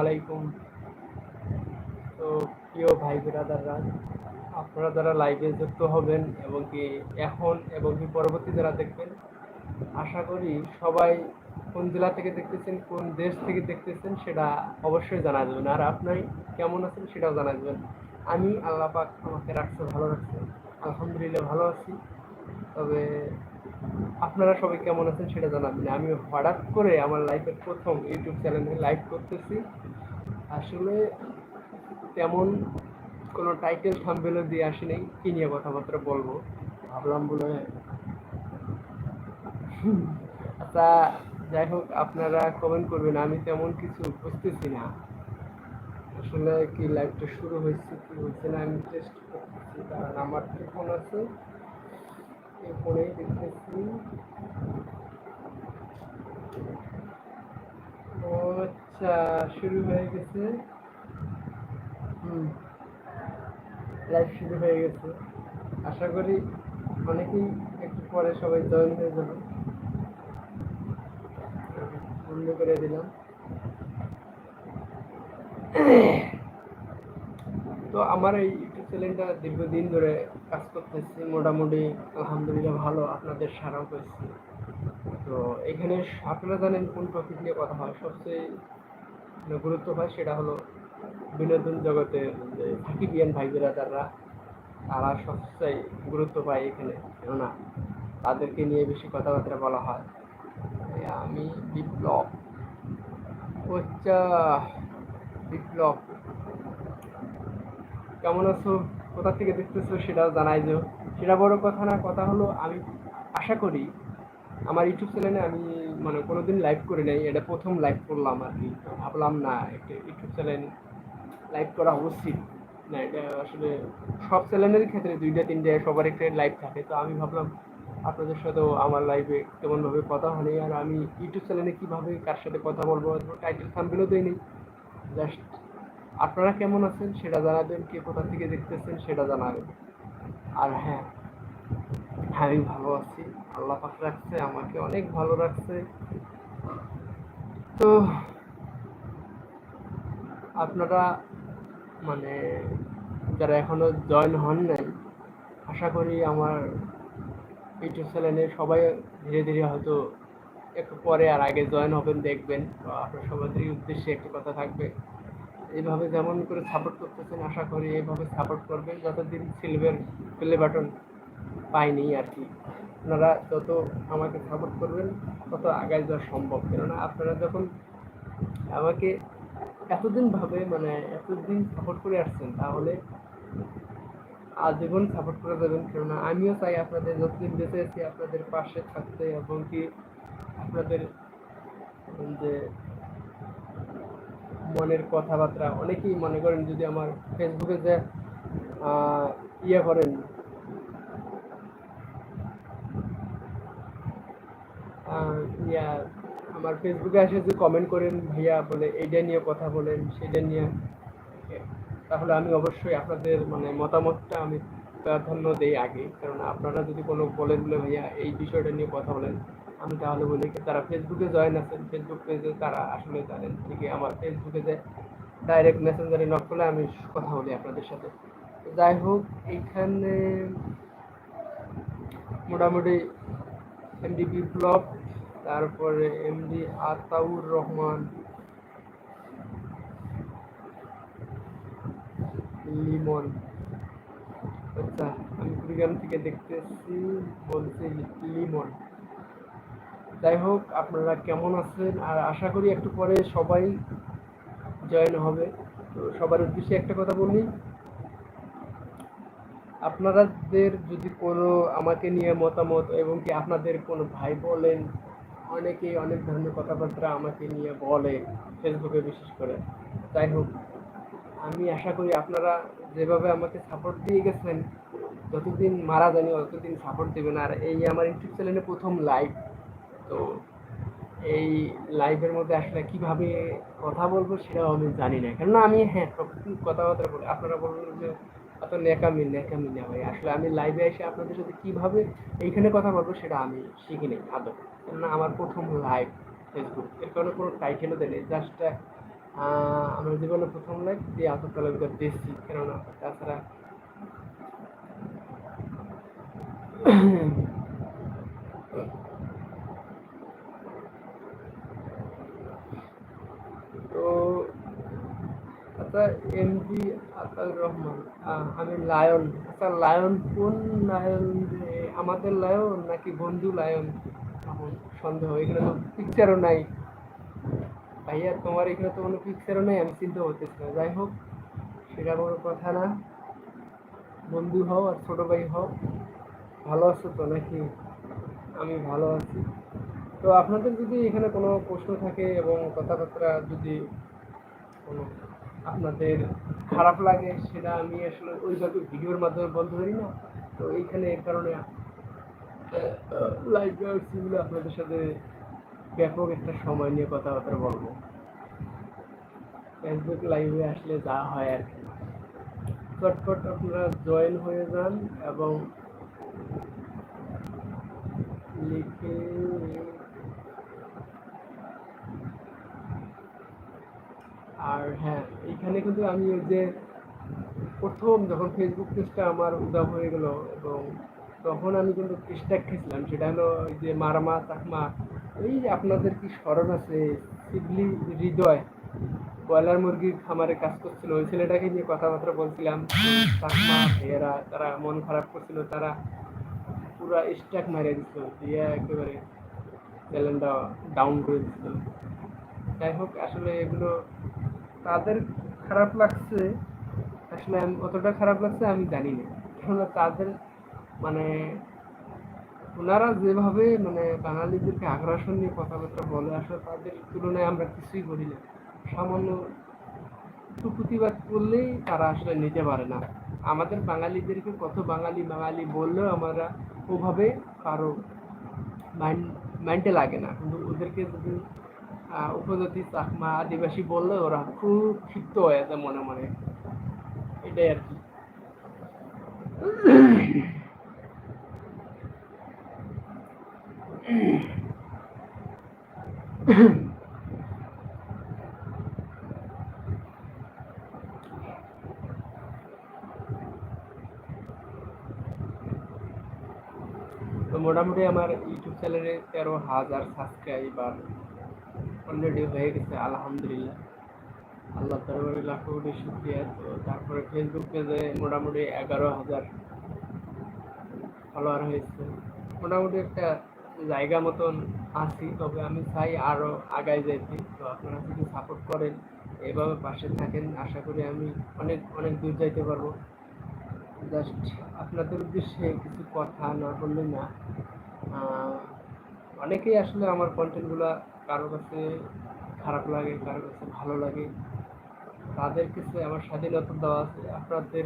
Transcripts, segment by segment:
আলাইকুম। তো প্রিয় ভাই ব্রাদাররা, আপনারা যারা লাইভে যুক্ত হবেন এবং কি এখন এবং কি পরবর্তী যারা দেখবেন, আশা করি সবাই কোন জেলা থেকে দেখতেছেন, কোন দেশ থেকে দেখতেছেন সেটা অবশ্যই জানা যাবেন আর আপনি কেমন আছেন সেটাও জানা যাবেন আমি আল্লাহ পাক আমাকে রাখছে, ভালো রাখছে। আলহামদুলিল্লাহ ভালো আছি। তবে আপনারা সবাই কেমন আছেন সেটা জানাবেন। আমি হঠাৎ করে আমার লাইফের প্রথম ইউটিউব চ্যানেলে লাইভ করতেছি। আসলে তেমন কোনো টাইটেল থাম্বেলও দিয়ে আসি নাই কি নিয়ে কথাবার্তা বলব? ভাবলাম বলে আচ্ছা যাই হোক আপনারা কমেন্ট করবেন। আমি তেমন কিছু বুঝতেছি না। আসলে কি লাইভটা শুরু হয়েছে কি হয়েছে না আমি টেস্ট করতেছি। কারণ আমার ফোন আছে। ফোনেই দেখতেছি। আচ্ছা শুরু হয়ে গেছে। হুম লাইভ শুরু হয়ে গেছে। আশা করি অনেকেই একটু পরে সবাই জয়েন হয়ে যাবে। বন্ধ করে দিলাম। তো আমার এই চ্যানেলটা দীর্ঘদিন ধরে কাজ করতেছি, মোটামুটি আলহামদুলিল্লাহ ভালো, আপনাদের সারাও পেয়েছি তো এখানে আপনারা জানেন কোন টপিক নিয়ে কথা হয়? সবচেয়ে মানে গুরুত্ব পায় সেটা হলো বিনোদন জগতে যে সাকিবিয়ান ভাই বিরাদাররা তারা সবচেয়ে গুরুত্ব পায় এখানে। কেননা তাদেরকে নিয়ে বেশি কথাবার্তা বলা হয়। আমি বিপ্লব আচ্ছা বিপ্লব। কেমন আছো? কোথা থেকে দেখতেছো সেটাও জানাই যে সেটা বড় কথা না, কথা হলো আমি আশা করি আমার ইউটিউব চ্যানেলে আমি মানে কোনোদিন লাইভ করি নাই, এটা প্রথম লাইভ করলাম আর কি। ভাবলাম না, একটা ইউটিউব চ্যানেল লাইভ করা উচিত। না, এটা আসলে সব চ্যানেলের ক্ষেত্রে দুইটা, তিনটে, সবার একটা লাইভ থাকে। তো আমি ভাবলাম আপনাদের সাথেও আমার লাইভে তেমনভাবে কথা হয়নি আর আমি ইউটিউব চ্যানেলে কীভাবে কার সাথে কথা বলব টাইটেল থাম্বেলও দিইনি। জাস্ট আপনারা কেমন আছেন সেটা জানাবেন, কে কোথা থেকে দেখতেছেন সেটা জানাবেন। আর হ্যাঁ আমি ভালো আছি, আল্লাহ পাক রাখছে, আমাকে অনেক ভালো রাখছে। তো আপনারা মানে যারা এখনও জয়েন হন নাই, আশা করি আমার ইউটিউব চ্যানেলে সবাই ধীরে ধীরে হয়তো একটু পরে আর আগে জয়েন হবেন, দেখবেন। আপনার সবারই উদ্দেশ্যে একটি কথা থাকবে। এইভাবে যেমন করে সাপোর্ট করতেছেন, আশা করি এভাবে সাপোর্ট করবেন। যতদিন সিলভার প্লে বাটন পাইনি আর কি, আপনারা যত আমাকে সাপোর্ট করবেন, তত আগায় যাওয়া সম্ভব। কেননা আপনারা যখন আমাকে এতদিন ভাবে মানে এতদিন সাপোর্ট করে আসছেন, তাহলে আজীবন সাপোর্ট করে দেবেন কেননা আমিও চাই আপনাদের যতদিন বেঁচে আছি, আপনাদের পাশে থাকতে এবং কি আপনাদের, যে মনের কথাবার্তা, অনেকেই মনে করেন যদি আমার ফেসবুকে যে ইয়ে করেন। ইয়া, আমার ফেসবুকে এসে যে কমেন্ট করেন, ভাইয়া, বলে, এইটা নিয়ে কথা বলেন, সেটা নিয়ে তাহলে আমি অবশ্যই আপনাদের মানে মতামতটা আমি প্রাধান্য দেই আগে। কারণ আপনারা যদি কোনো বলেন বলে, ভাইয়া, এই বিষয়টা নিয়ে কথা বলেন আমি তাহলে বলি তারা ফেসবুকে জয়েন আছেন ফেসবুক পেজে তারা আসলে জানেন ঠিকই আমার ফেসবুকে যে ডাইরেক্ট মেসেঞ্জারে নক করলে আমি কথা বলি আপনাদের সাথে। যাই হোক, এইখানে মোটামুটি এমডি বিপ্লব তারপরে এমডি আতাউর রহমান লিমন আচ্ছা আমি কুড়িগ্রাম থেকে দেখতেছি, বলছি লিমন যাই হোক, আপনারা কেমন আছেন? আর আশা করি একটু পরে সবাই জয়েন হবে। তো সবার উদ্দেশ্যে একটা কথা বলি। আপনাদের যদি কোনো আমাকে নিয়ে মতামত এবং কি আপনাদের কোনো ভাই বলেন, অনেকেই অনেক ধরনের কথাবার্তা আমাকে নিয়ে বলে ফেসবুকে বিশেষ করে। যাই হোক, আমি আশা করি আপনারা যেভাবে আমাকে সাপোর্ট দিয়ে গেছেন, যতদিন মারা জানি ততদিন সাপোর্ট দেবেন। আর এই আমার ইউটিউব চ্যানেলে প্রথম লাইভ তো এই লাইভের মধ্যে আসলে কীভাবে কথা বলব সেটাও আমি জানি না। কেননা আমি হ্যাঁ সবকিছু কথাবার্তা বলি। আপনারা বলবেন যে, এত নেকামি নেকামি না ভাই। আসলে আমি লাইভে এসে আপনাদের সাথে কীভাবে এইখানে কথা বলব সেটা আমি শিখি শিখিনি আদৌ। কেননা আমার প্রথম লাইভ ফেসবুক এর কারণে কোনো টাইটেলও দেয়নি। জাস্ট আমার জীবনে প্রথম লাইক দিয়ে আতরতলার ভিতর দিয়েছি। কেননা তাছাড়া তো আচ্ছা এমডি আতাউর রহমান। আহ, আমি লায়ন। আচ্ছা লায়ন কোন লায়ন? আমাদের লায়ন নাকি বন্ধু লায়ন? এখন সন্দেহ এখানে তো পিকচারও নাই। ভাইয়া তোমার এখানে তো কোনো পিকচারও নেই আমি চিন্তা করতেছি না। যাই হোক সেটা কোনো কথা না। বন্ধু হও আর ছোট ভাই হও। ভালো আছো তো নাকি? আমি ভালো আছি। তো আপনাদের যদি এখানে কোনো প্রশ্ন থাকে এবং কথাবার্তা যদি কোনো আপনাদের খারাপ লাগে সেটা আমি আসলে ওইভাবে ভিডিওর মাধ্যমে বলতে পারি না। তো এইখানে এর কারণে লাইভ সিগুলো আপনাদের সাথে ব্যাপক একটা সময় নিয়ে কথাবার্তা বলব। ফেসবুক লাইভে আসলে যা হয় আর কি। চটপট আপনারা জয়েন হয়ে যান এবং লিখে আর হ্যাঁ এইখানে কিন্তু আমি ওই যে প্রথম যখন ফেসবুক পেজটা আমার উদাব হয়ে গেল এবং তখন আমি কিন্তু চেষ্টা খেয়েছিলাম, সেটা হলো ওই যে মারামা, চাকমা, এই যে আপনাদের কি স্মরণ আছে? শিবলি হৃদয়, ব্রয়লার মুরগির খামারে কাজ করছিল, ওই ছেলেটাকে নিয়ে কথাবার্তা বলছিলাম, চাকমা, ভাইয়েরা, তারা মন খারাপ করছিল, তারা পুরো স্ট্যাক মারিয়ে দিছিল, দিয়ে একেবারে চ্যানেলটা ডাউন করে দিছিল। যাই হোক, আসলে এগুলো তাদের খারাপ লাগছে, আসলে আমি অতটা খারাপ লাগছে আমি জানি না। তাদের মানে ওনারা যেভাবে মানে বাঙালিদেরকে আগ্রাসন নিয়ে কথাবার্তা বলে, আসলে তাদের তুলনায় আমরা কিছুই করি না। সামান্য একটু প্রতিবাদ করলেই তারা আসলে নিতে পারে না। আমাদের বাঙালিদেরকে কত বাঙালি বাঙালি বললেও আমরা ওভাবে কারও মাইন্ড, মাইন্ডে লাগে না। কিন্তু ওদেরকে যদি উপজাতি চাকমা আদিবাসী বললে ওরা খুব ক্ষিপ্ত হয়ে যায় মনে মনে। এটাই আর কি। মোটামুটি আমার ইউটিউব চ্যানেলে তেরো হাজার সাবস্ক্রাইবার অলরেডি হয়ে গেছে, আলহামদুলিল্লাহ। আল্লাহ দরবারে লাখো কোটি শুক্রিয়া। তো তারপরে ফেসবুক পেজে মোটামুটি এগারো হাজার ফলোয়ার হয়েছে। মোটামুটি একটা জায়গা মতন আছি, তবে আমি চাই আরও আগায় যেতে তো আপনারা যদি সাপোর্ট করেন, এভাবে পাশে থাকেন, আশা করি আমি অনেক অনেক দূর যাইতে পারব। জাস্ট আপনাদের উদ্দেশ্যে কিছু কথা না বললে না। অনেকেই আসলে আমার কন্টেন্টগুলো কারোর কাছে খারাপ লাগে, কারও কাছে ভালো লাগে, তাদের কাছে আমার স্বাধীনতা দেওয়া আছে। আপনাদের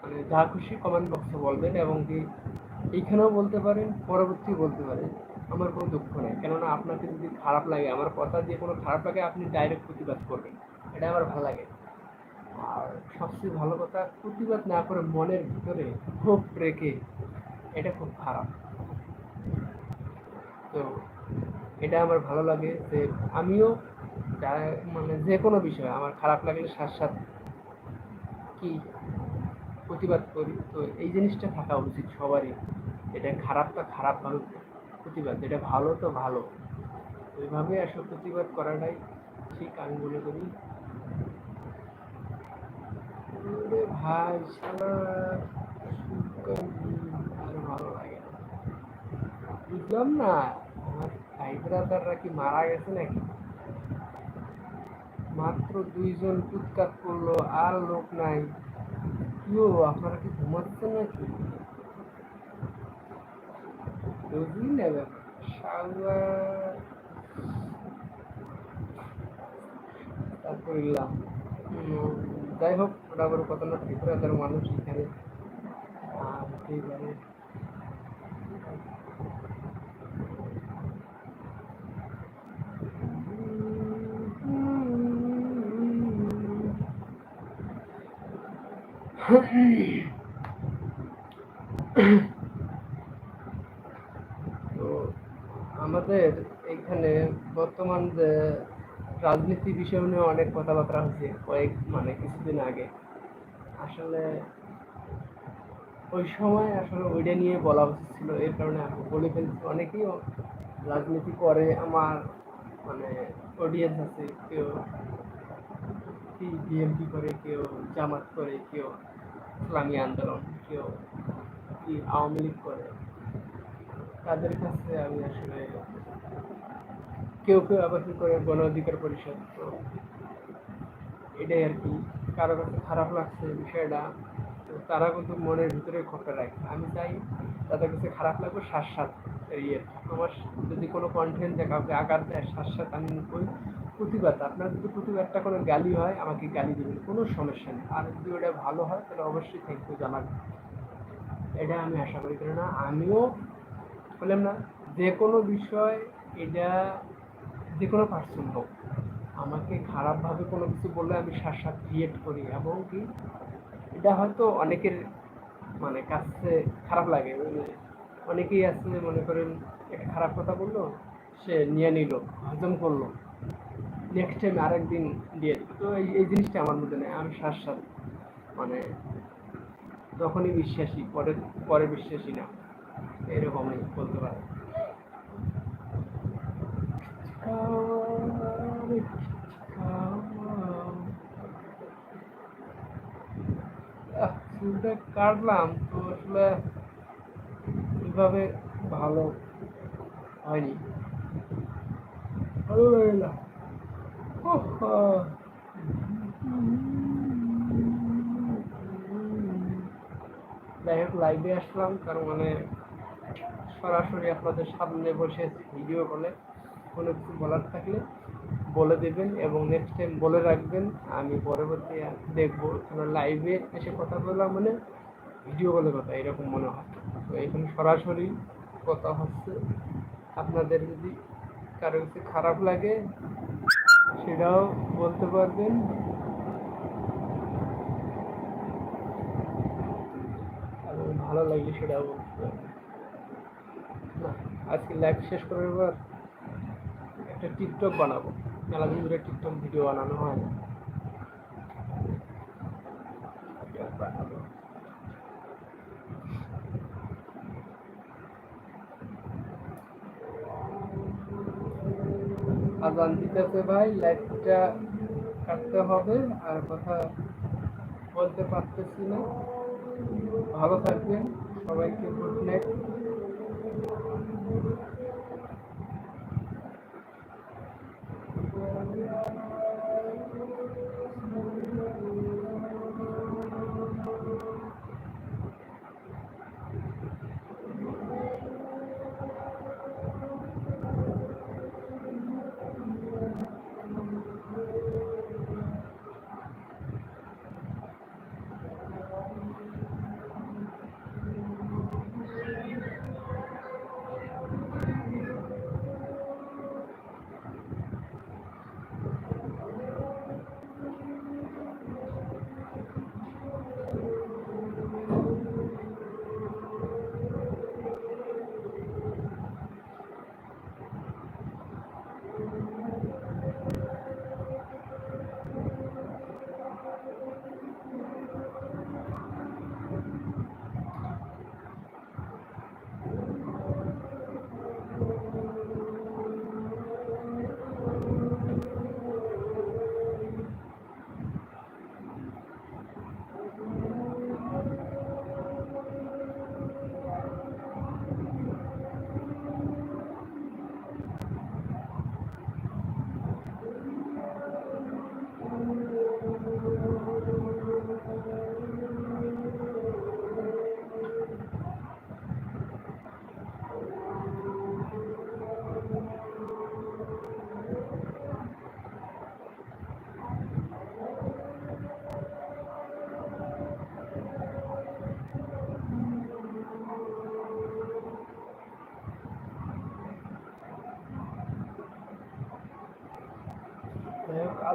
মানে যা খুশি কমেন্ট বক্সে বলবেন এবং কি এইখানেও বলতে পারেন পরবর্তী বলতে পারেন, আমার কোনো দুঃখ নেই। কেননা আপনাকে যদি খারাপ লাগে, আমার কথা দিয়ে কোনো খারাপ লাগে, আপনি ডাইরেক্ট প্রতিবাদ করবেন। এটা আমার ভালো লাগে। আর সবচেয়ে ভালো কথা, প্রতিবাদ না করে মনের ভিতরে ক্ষোভ রেখে, এটা খুব খারাপ। তো এটা আমার ভালো লাগে যে আমিও মানে যে কোনো বিষয় আমার খারাপ লাগলে সাথে সাথে কি প্রতিবাদ করি। তো এই জিনিসটা থাকা উচিত সবারই। এটা খারাপটা খারাপভাবে প্রতিবাদ যেটা ভালো তো ভালো। ওইভাবে আসলে প্রতিবাদ করাটাই ঠিক আমি মনে করি। ভাই ভালো লাগে বুঝলাম না। কি মারা গেছে নাকি? মাত্র দুইজন টুৎকাত করল আর লোক নাই। কিও আপনারা কি ঘুমাচ্ছেন নাকি? যাই হোক ওটা আবার কত না ত্রিপুরাদের মানুষ এখানে আহ, হতেই পারে তো আমাদের এখানে গত বর্তমান যে রাজনীতি বিষয় নিয়ে অনেক কথাবার্তা হয়েছে কয়েক মানে কিছুদিন আগে। আসলে ওই সময় আসলে ওইটা নিয়ে বলা উচিত ছিল, এর কারণে আমি বলে ফেলছি। অনেকেই রাজনীতি করে, আমার মানে অডিয়েন্স আছে, কেউ বিএমপি করে, কেউ জামাত করে, কেউ ইসলামী আন্দোলন, কেউ আওয়ামী লীগ করে। তাদের কাছে আমি আসলে কেউ কেউ আবার করে গণ অধিকার পরিষদ? তো এটাই আর কি। কারও কাছে খারাপ লাগছে বিষয়টা, তো তারা কিন্তু মনের ভিতরে ক্ষোভটা রাখে। আমি চাই তাদের কাছে খারাপ লাগবে সাত ইয়ে আমার যদি কোনো কন্টেন্ট যে কাউকে আঘাত দেয় সাত আমি ওই প্রতিবাদ, আপনার যদি প্রতিবাদটা কোনো গালি হয়, আমাকে গালি দেবেন, কোনো সমস্যা নেই। আর যদি ওটা ভালো হয়, তাহলে অবশ্যই থ্যাংক ইউ জানাবেন। এটা আমি আশা করি। কেননা আমিও বললাম না, যে কোনো বিষয় এটা যে কোনো পার্সন হোক, আমাকে খারাপভাবে কোনো কিছু বললে আমি সাথ ক্রিয়েট করি এবং কি এটা হয়তো অনেকের মানে কাছে খারাপ লাগে। মানে অনেকেই আছে মনে করেন একটা খারাপ কথা বলল, সে নিয়ে নিল, হজম করল। নেক্সট টাইম আরেকদিন দিয়ে দিল। তো এই জিনিসটা আমার মধ্যে নেই। আমি শ্বাস মানে তখনই বিশ্বাসী, পরে পরে বিশ্বাসী না। এরকমই বলতে পারে কাটলাম তো আসলে এভাবে ভালো হয়নি। ভালো লাগে না। যাই হোক লাইভে আসলাম, তার মানে সরাসরি আপনাদের সামনে বসে ভিডিও কলে কোনো কিছু বলার থাকলে বলে দেবেন এবং নেক্সট টাইম বলে রাখবেন। আমি পরবর্তী দেখব কারণ লাইভে এসে কথা বললাম মানে ভিডিও কলে কথা, এরকম মনে হয়। তো এখানে সরাসরি কথা হচ্ছে, আপনাদের যদি কারও কিছু খারাপ লাগে, সেটাও বলতে পারবেন। ভালো লাগলে সেটাও বলতে পারবেন। আজকে লাইভ শেষ করার পর একটা টিকটক বানাবো। মেলা দিন ধরে টিকটক ভিডিও বানানো হয় না। আজান দিতেছে ভাই, লাইটটা কাটতে হবে, আর কথা বলতে পারতেছি না। ভালো থাকবেন, সবাইকে গুড নাইট।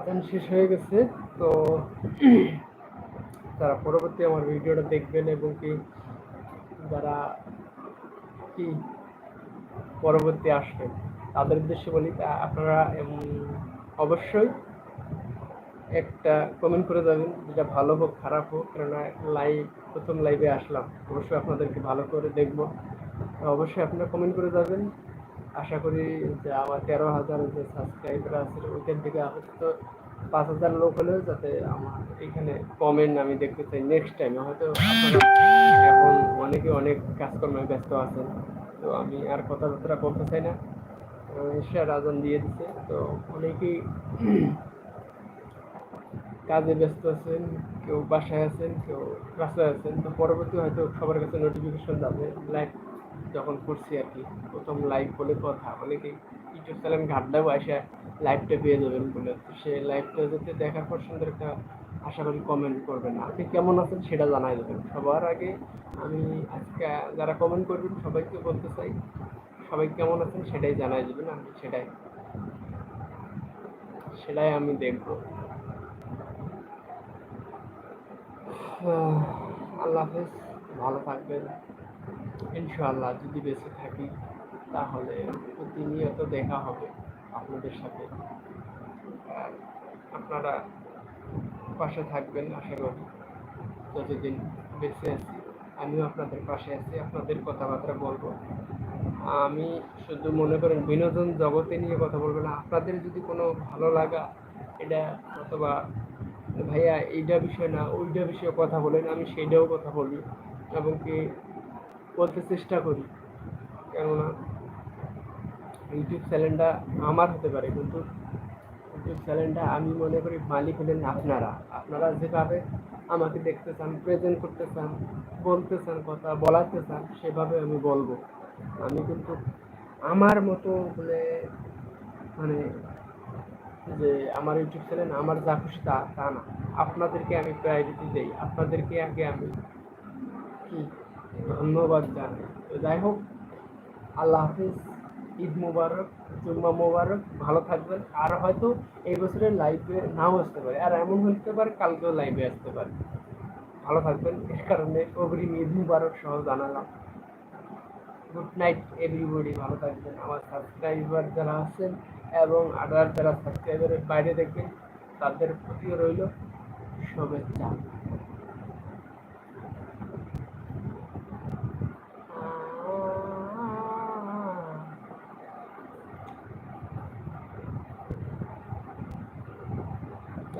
আজান শেষ হয়ে গেছে, তো যারা পরবর্তী আমার ভিডিওটা দেখবেন এবং কি যারা কি পরবর্তী আসবেন, তাদের উদ্দেশ্যে বলি আপনারা অবশ্যই একটা কমেন্ট করে যাবেন, যেটা ভালো হোক, খারাপ হোক, কেননা লাইভ প্রথম লাইভে আসলাম, অবশ্যই আপনাদেরকে ভালো করে দেখব। অবশ্যই আপনারা কমেন্ট করে যাবেন। আশা করি যে আমার তেরো হাজার যে সাবস্ক্রাইবার আছে, ওইখান থেকে আপাতত পাঁচ হাজার লোক হলেও যাতে আমার এখানে কমেন্ট আমি দেখতে চাই নেক্সট টাইমে হয়তো এখন অনেকে অনেক কাজকর্মে ব্যস্ত আছেন, তো আমি আর কথাবার্তা বলতে চাই না। ঈশ্বর রাজন দিয়ে দিচ্ছে তো অনেকেই কাজে ব্যস্ত আছেন, কেউ বাসায় আছেন, কেউ রাস্তায় আছেন, তো পরবর্তী হয়তো সবার কাছে নোটিফিকেশন যাবে লাইভ যখন করছি আর কি, প্রথম লাইভ বলে কথা। অনেকেই, ইউটিউব চ্যানেল ঘাটলেও এসে লাইভটা পেয়ে যাবেন বলে। তো সে লাইভটা যাতে দেখার পর সুন্দর একটা আশা করি কমেন্ট করবেন আপনি কেমন আছেন সেটা জানাই দেবেন। সবার আগে আমি আজকে যারা কমেন্ট করবেন, সবাইকে বলতে চাই, সবাই কেমন আছেন সেটাই জানাই দেবেন, আমি সেটাই সেটাই আমি দেখব। আল্লাহ হাফেজ, ভালো থাকবেন। ইনশাআল্লাহ যদি বেঁচে থাকি, তাহলে প্রতিনিয়ত দেখা হবে আপনাদের সাথে। আপনারা পাশে থাকবেন, আশা করি। যতদিন বেঁচে আছি, আমিও আপনাদের পাশে আছি, আপনাদের কথাবার্তা বলব। আমি শুধু মনে করেন, বিনোদন জগতে নিয়ে কথা বলব না, আপনাদের যদি কোনো ভালো লাগা, এটা অথবা, ভাইয়া, এইটা বিষয় না, ওইটা বিষয়ে কথা বলেন, আমি সেইটাও কথা বলি। এবং কি বলতে চেষ্টা করি। কেননা ইউটিউব চ্যানেলটা আমার হতে পারে, কিন্তু ইউটিউব চ্যানেলটা আমি মনে করি মালিক হলেন আপনারা। আপনারা যেভাবে আমাকে দেখতে চান প্রেজেন্ট করতে চান বলতে চান কথা বলাতে চান সেভাবে আমি বলব। আমি কিন্তু আমার মতো বলে মানে যে আমার ইউটিউব চ্যানেল আমার যা খুশি তা তা না। আপনাদেরকে আমি প্রায়োরিটি দেই। আপনাদেরকে আগে আমি কি ধন্যবাদ জানাই। তো যাই হোক, আল্লাহ হাফিজ, ঈদ মুবারক, জুম্মা মুবারক, ভালো থাকবেন। আর হয়তো এই বছরের লাইভে নাও আসতে পারে। আর এমন হতে পারে কালকেও লাইভে আসতে পারে। ভালো থাকবেন। এর কারণে অগ্রিম ঈদ মুবারক সহ জানালাম। গুড নাইট এভরিবডি ভালো থাকবেন। আমার সাবস্ক্রাইবার যারা আছেন এবং আদার যারা সাবস্ক্রাইবারের বাইরে দেখবেন, তাদের প্রতিও রইল শুভেচ্ছা।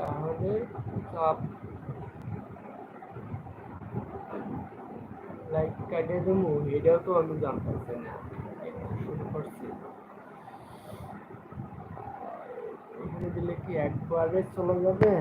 তাহলে সব লাইক কাটে দেবো। এটাও তো আমি জানতেছি না। শুরু করছি। এখানে দিলে কি একবারে চলে যাবে?